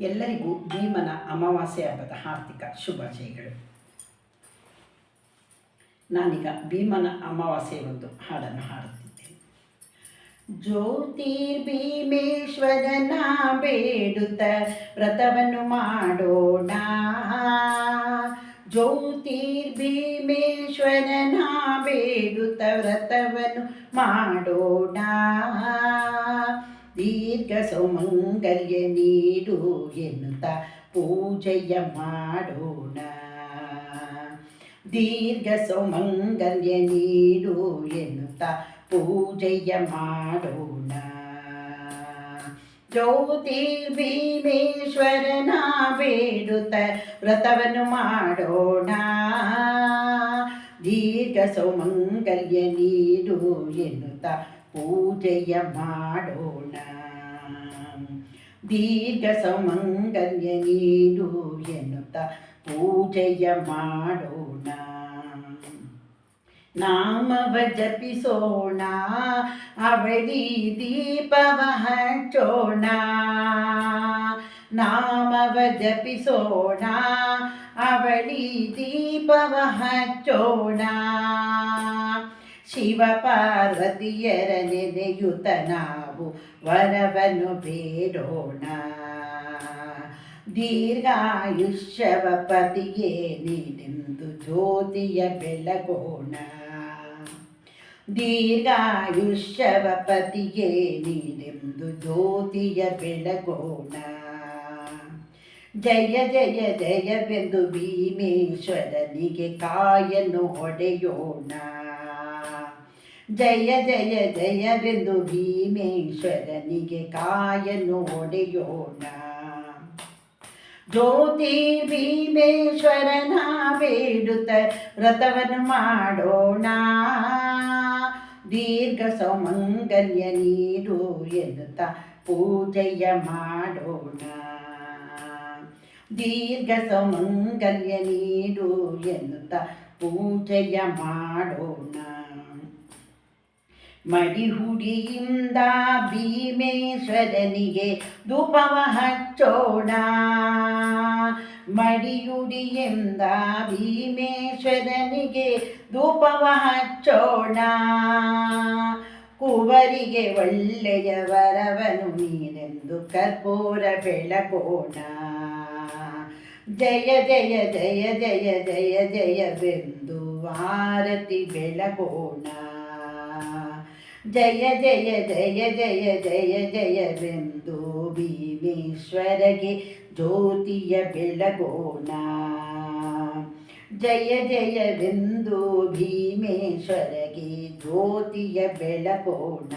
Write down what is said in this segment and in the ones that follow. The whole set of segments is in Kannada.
ಎಲ್ಲರಿಗೂ ಭೀಮನ ಅಮಾವಾಸ್ಯೆ ಹಬ್ಬದ ಹಾರ್ದಿಕ ಶುಭಾಶಯಗಳು. ನಾನೀಗ ಭೀಮನ ಅಮಾವಾಸ್ಯೆ ಒಂದು ಹಾಡನ್ನು ಹಾಡುತ್ತಿದ್ದೇನೆ. ಜ್ಯೋತಿರ್ಭೀಮೇಶ್ವರನ ಬೇಡುತ್ತ ವ್ರತವನ್ನು ಮಾಡೋಣ. ಜ್ಯೋತಿರ್ಭೀಮೇಶ್ವರನ ಬೇಡುತ್ತ ವ್ರತವನ್ನು ಮಾಡೋಣ. ದೀರ್ಘ ಸೌಮಂಗಲ್ಯ ನೀಡು ಎನ್ನುತ್ತ ಪೂಜೆಯ ಮಾಡೋಣ. ದೀರ್ಘ ಸೌಮಂಗಲ್ಯ ನೀಡು ಎನ್ನುತ್ತ ಪೂಜೆಯ ಮಾಡೋಣ. ಜ್ಯೋತಿ ಭೀಮೇಶ್ವರನ ಬೇಡುತ್ತ ವ್ರತವನ್ನು ಮಾಡೋಣ. ದೀರ್ಘ ಸೌಮಂಗಲ್ಯ ನೀಡು ಎನ್ನುತ್ತ ಪೂಜೆಯ ಮಾಡೋಣ. ದೀರ್ಘ ಸೌಮಂಗಲ್ಯ ನೀಡು ಎನ್ನುತ್ತ ಪೂಜೆಯ ಮಾಡೋಣ. ನಾಮವ ಜಪಿಸೋಣ, ಅವಳಿ ದೀಪವ ಹಚ್ಚೋಣ. ನಾಮವ ಜಪಿಸೋಣ, ಅವಳಿ ದೀಪವ ಹಚ್ಚೋಣ. ಶಿವ ಪಾರ್ವತಿಯರ ನೆನೆಯುತ ನಾವು ವರವನ್ನು ಬೇಡೋಣ ದೀರ್ಘಾಯುಷ್ಯವ ಪತಿಯೇ ನೀನೆಂದು ಜ್ಯೋತಿಯ ಬೆಳಗೋಣ ದೀರ್ಘಾಯುಷ್ಯವ ಪತಿಯೇ ನೀನೆಂದು ಜ್ಯೋತಿಯ ಬೆಳಗೋಣ ಜಯ ಜಯ ಜಯವೆಂದು ಭೀಮೇಶ್ವರನಿಗೆ ಕಾಯನ್ನು ಹೊಡೆಯೋಣ ಜಯ ಜಯ ಜಯವೆಂದು ಭೀಮೇಶ್ವರನಿಗೆ ಕಾಯನ್ನು ಹೊಡೆಯೋಣ. ಜ್ಯೋತಿ ಭೀಮೇಶ್ವರನ ಬೇಡುತ್ತ ವ್ರತವನ್ನು ಮಾಡೋಣ. ದೀರ್ಘ ಸೌಮಂಗಲ್ಯ ನೀಡು ಎನ್ನುತ್ತ ಪೂಜೆಯ ಮಾಡೋಣ. ದೀರ್ಘ ಸೌಮಂಗಲ್ಯ ನೀಡು ಎನ್ನುತ್ತ ಪೂಜೆಯ ಮಾಡೋಣ. ಮಡಿಹುಡಿಯಿಂದ ಭೀಮೇಶ್ವರನಿಗೆ ಧೂಪವ ಹಚ್ಚೋಣ. ಮಡಿಯುಡಿಯಿಂದ ಭೀಮೇಶ್ವರನಿಗೆ ಧೂಪವ ಹಚ್ಚೋಣ. ಕುವರಿಗೆ ಒಳ್ಳೆಯ ವರವನು ನೀನೆಂದು ಕರ್ಪೂರ ಬೆಳಗೋಣ ಜಯ ಜಯ ಜಯ ಜಯ ಜಯ ಜಯವೆಂದು ಆರತಿ ಬೆಳಗೋಣ ಜಯ ಜಯ ಜಯ ಜಯ ಜಯ, ಜಯವೆಂದು ಭೀಮೇಶ್ವರಗೆ ಜ್ಯೋತಿಯ ಬೆಳಗೋಣ. ಜಯ, ಜಯವೆಂದು ಭೀಮೇಶ್ವರಗೆ ಜ್ಯೋತಿಯ ಬೆಳಗೋಣ.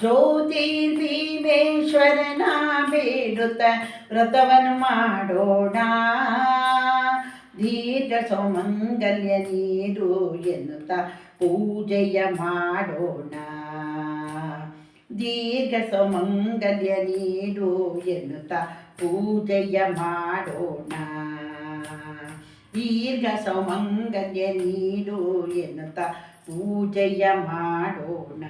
ಜ್ಯೋತಿ ಭೀಮೇಶ್ವರನ ಬೇಡುತ್ತ ವ್ರತವನ್ನು ಮಾಡೋಣ. ದೀರ್ಘ ಸೌಮಂಗಲ್ಯ ನೀಡು ಎನ್ನುತ್ತ ಪೂಜೆಯ ಮಾಡೋಣ ದೀರ್ಘ ಸೌಮಂಗಲ್ಯ ನೀಡು ಎನ್ನುತ್ತ ಪೂಜೆಯ ಮಾಡೋಣ ದೀರ್ಘ ಸೌಮಂಗಲ್ಯ ನೀಡು ಎನ್ನುತ್ತ ಪೂಜೆಯ ಮಾಡೋಣ